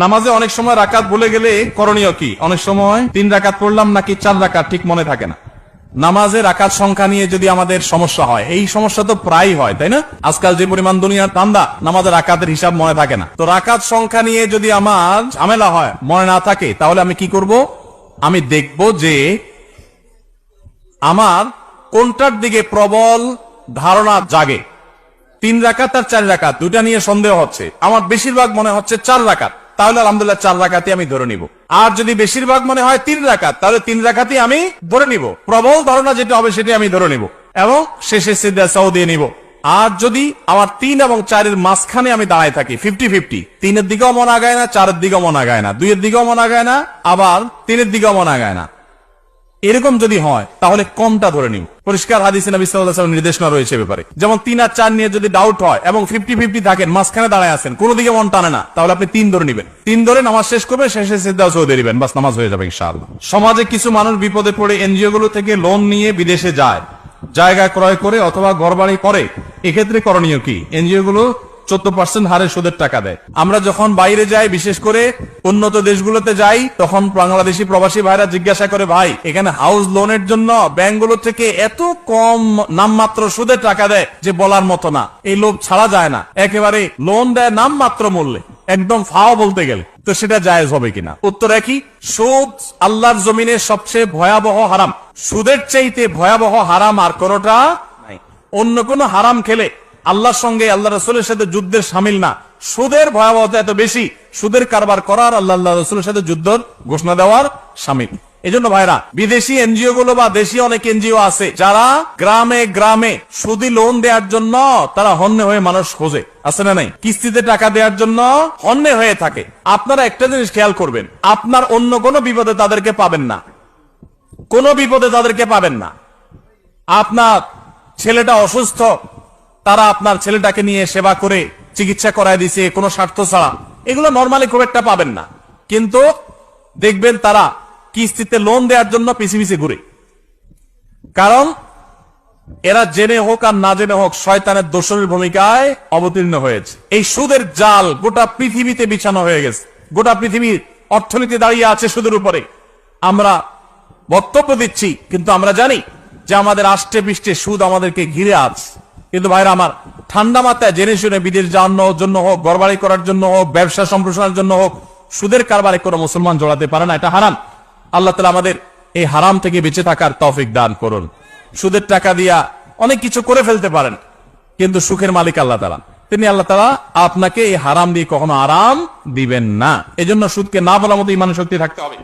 নামাজে অনেক সময় রাকাত ভুলে গেলে করণীয় কি? অনেক সময় তিন রাকাত পড়লাম নাকি চার রাকাত ঠিক মনে থাকে না। নামাজে রাকাত সংখ্যা নিয়ে যদি আমাদের সমস্যা হয়, এই সমস্যা তো প্রায় হয়, তাই না? আজকাল যে পরিমাণ দুনিয়ার তান্দা নামাজের রাকাতের হিসাব মনে থাকে না। তো রাকাত সংখ্যা নিয়ে যদি আমার ঝামেলা হয়, মনে না থাকে, তাহলে আমি কি করব? আমি দেখব যে আমার কোনটার দিকে প্রবল ধারণা জাগে। তিন রাকাত আর চার রাকাত দুটা নিয়ে সন্দেহ হচ্ছে। আমার বেশিরভাগ মনে হচ্ছে চার রাকাত। তাহলে আলহামদুলিল্লাহ চার রাখাতে আমি ধরে নিব। আর যদি বেশিরভাগ মনে হয় তিন রাখাত তাহলে তিন রাখাতে আমি ধরে নিব। প্রবল ধারণা যেটা হবে সেটি আমি ধরে নিব। এবং শেষে সিদ্ধা সাউ দিয়ে নিব। আর যদি আমার তিন এবং চারের মাঝখানে আমি দাঁড়ায় থাকি ফিফটি ফিফটি তিনের দিকেও মনে আগায় না, চারের দিকেও মনে আগায় না, দুইয়ের দিকেও মনে আগায় না, আবার তিনের দিকেও মনে আগায় না। এরকম যদি হয়, তাহলে কমটা ধরে নিন। পরিষ্কার হাদিসে নবী ওয়াসাল্লামের নির্দেশনা রয়েছে ব্যাপারে। যেমন তিন আর চার নিয়ে যদি ডাউট হয় এবং ফিফটি ফিফটি থাকেন, মাঝখানে দাঁড়ায় আছেন, কোনো দিকে মন টানে না, তাহলে আপনি তিন ধরে নিবেন। তিন ধরে নামাজ শেষ করবে শেষে সিদ্ধা সৌদি দিবেন বাস নামাজ হয়ে যাবে ইনশাআল্লাহ। সমাজে কিছু মানুষ বিপদে পড়ে এনজিও গুলো থেকে লোন নিয়ে বিদেশে যায়, জায়গা ক্রয় করে অথবা ঘরবাড়ি করে, এক্ষেত্রে করণীয় কি? এনজিও গুলো চোদ্দ পার্সেন্ট হারে সুদের টাকা দেয়। আমরা যখন বাইরে যাই বিশেষ করে উন্নত দেশগুলোতে যাই তখন বাংলাদেশি প্রবাসী ভাইরা জিজ্ঞাসা করে ভাই এখানে হাউস লোনের জন্য ব্যাংকগুলো থেকে এত কম নামমাত্র সুদের টাকা দেয় যে বলার মতো না। এই লোভ ছাড়া যায় না। একেবারে লোন দেয় নামমাত্র মূল্যে। একদম ফাও বলতে গেলে। তো সেটা জায়েজ হবে কিনা? উত্তর একই সুদ আল্লাহর জমিনে সবচেয়ে ভয়াবহ হারাম। সুদের চাইতে ভয়াবহ হারাম আর কোনোটা অন্য কোনো হারাম খেলে আল্লাহর সঙ্গে আল্লাহ রসুলের সাথে যুদ্ধের সামিল না। সুদের ভয়াবহতা এত বেশি, সুদের কারবার করার আল্লাহ আল্লাহ রসুলের সাথে যুদ্ধর ঘোষণা দেওয়ার সামিল। এই জন্য ভাইরা, বিদেশি এনজিও গুলো বা দেশি অনেক এনজিও আছে, যারা গ্রামে গ্রামে সুদি লোন দেওয়ার জন্য তারা হন্যে হয়ে মানুষ খোঁজে। আছে না নাই? কিস্তিতে টাকা দেওয়ার জন্য হন্যে হয়ে থাকে। আপনারা একটা জিনিস খেয়াল করবেন, আপনার অন্য কোনো বিপদে তাদেরকে পাবেন না। কোনো বিপদে তাদেরকে পাবেন না। আপনার ছেলেটা অসুস্থ তারা আপনার ছেলেটাকে নিয়ে সেবা করে, চিকিৎসা করায় দিছে, কোনো স্বার্থ ছাড়া। এগুলো নর্মালি খুব একটা পাবেন না। কিন্তু দেখবেন তারা কিস্তিতে লোন দেওয়ার জন্য পিছি পিছি ঘুরে। কারণ এরা জেনে হোক আর না জেনে হোক, শয়তানের দোষরের ভূমিকায় অবতীর্ণ হয়েছে। এই সুদের জাল গোটা পৃথিবীতে বিছানো হয়ে গেছে। গোটা পৃথিবীর অর্থনীতি দাঁড়িয়ে আছে সুদের উপরে। আমরা বক্তব্য দিচ্ছি, কিন্তু আমরা জানি যে আমাদের আষ্টে পৃষ্ঠে সুদ আমাদেরকে ঘিরে আছে। কিন্তু ভাইরা আমার, ঠান্ডা মাথায় জেনে শুনে বিদেশ যাওয়ানোর জন্য হোক গড়বাড়ি করার জন্য হোক, ব্যবসা সম্প্রসারণের জন্য হোক, সুদের কারবারে কোনো মুসলমান জড়াতে পারে না, এটা হারাম। আল্লাহ তালা আমাদের এই হারাম থেকে বেঁচে থাকার তফিক দান করুন। সুদের টাকা দিয়া অনেক কিছু করে ফেলতে পারেন, কিন্তু সুখের মালিক আল্লাহ তালা। তিনি আল্লাহ তালা আপনাকে এই হারাম দিয়ে কখনো আরাম দিবেন না। এজন্য সুদকে না বলার মতো ইমান শক্তি থাকতে হবে।